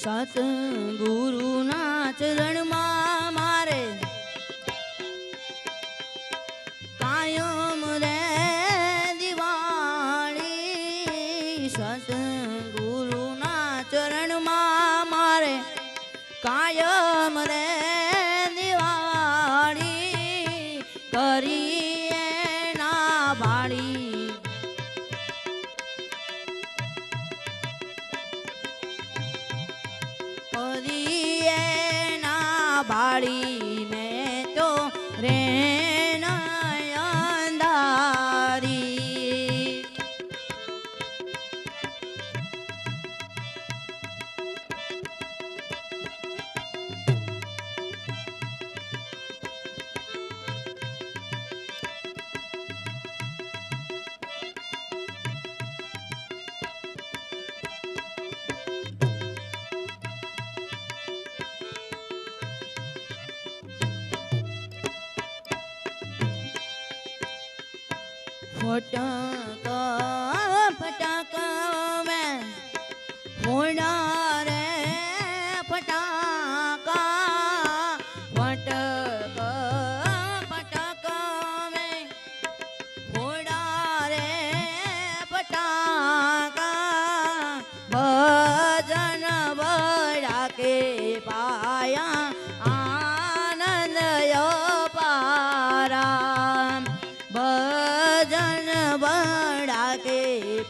સતગુરુના ચરણમાં મારે કાયમ રે દિવાળી. સતગુરુના ચરણમાં મારે કાયમ રે বাড়ি ફટક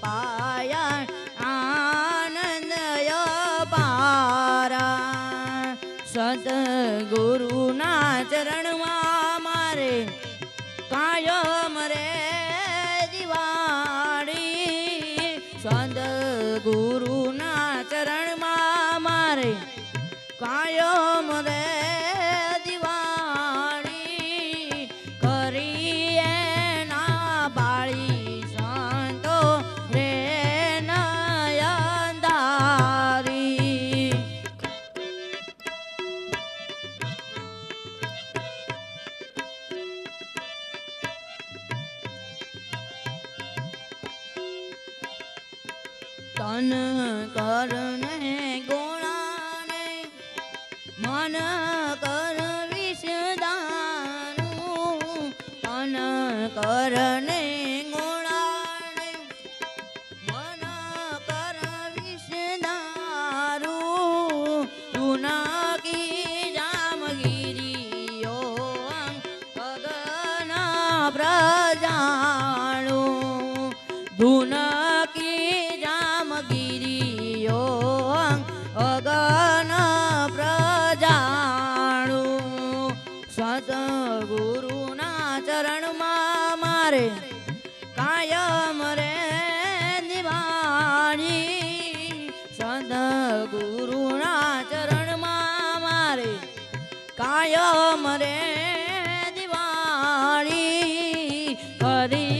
પાયા આનંદ પારા સદગુરુના ચરણમાં મારે કાયમ રે દિવાળી સદગુરુના ચરણમાં મારે કાયમ રે તન કરને ગોળાને મન કર વિષદાનું. તન કરને ગોળાને મન કર વિષદારું. તું નાકી જામગીરીઓ ગગન સદગુરુના ચરણમાં મારે કાયમ રે નિવાણી. સદગુરુના ચરણમાં મારે કાયમ રે દિવાળી કરી